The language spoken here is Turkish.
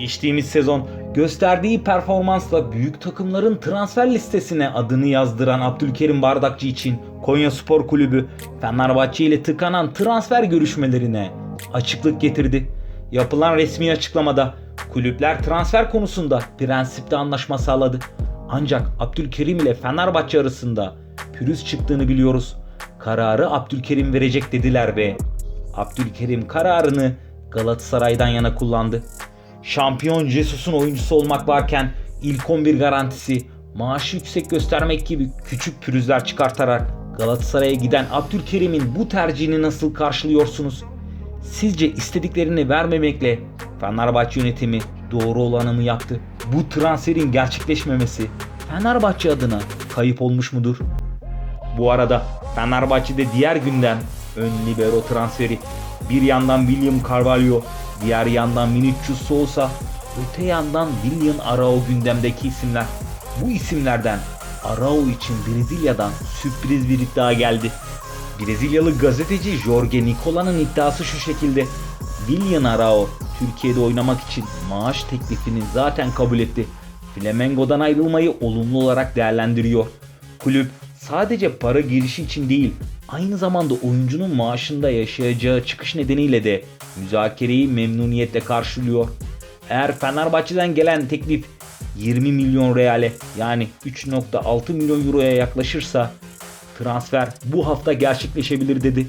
Geçtiğimiz sezon gösterdiği performansla büyük takımların transfer listesine adını yazdıran Abdülkerim Bardakçı için Konya Spor Kulübü Fenerbahçe ile tıkanan transfer görüşmelerine açıklık getirdi. Yapılan resmi açıklamada kulüpler transfer konusunda prensipte anlaşma sağladı. Ancak Abdülkerim ile Fenerbahçe arasında pürüz çıktığını biliyoruz. Kararı Abdülkerim verecek dediler ve Abdülkerim kararını Galatasaray'dan yana kullandı. Şampiyon Jesus'un oyuncusu olmak varken ilk 11 garantisi, maaşı yüksek göstermek gibi küçük pürüzler çıkartarak Galatasaray'a giden Abdülkerim'in bu tercihini nasıl karşılıyorsunuz? Sizce istediklerini vermemekle Fenerbahçe yönetimi doğru olanı mı yaptı? Bu transferin gerçekleşmemesi Fenerbahçe adına kayıp olmuş mudur? Bu arada Fenerbahçe'de diğer gündem ön libero transferi. Bir yandan William Carvalho, diğer yandan Vinicius Souza, öte yandan William Arao gündemdeki isimler. Bu isimlerden Arao için Brezilya'dan sürpriz bir iddia geldi. Brezilyalı gazeteci Jorge Nicola'nın iddiası şu şekilde. William Arao Türkiye'de oynamak için maaş teklifini zaten kabul etti. Flamengo'dan ayrılmayı olumlu olarak değerlendiriyor. Kulüp sadece para girişi için değil, aynı zamanda oyuncunun maaşında yaşayacağı çıkış nedeniyle de müzakereyi memnuniyetle karşılıyor. Eğer Fenerbahçe'den gelen teklif 20 milyon reale yani 3.6 milyon euroya yaklaşırsa transfer bu hafta gerçekleşebilir dedi.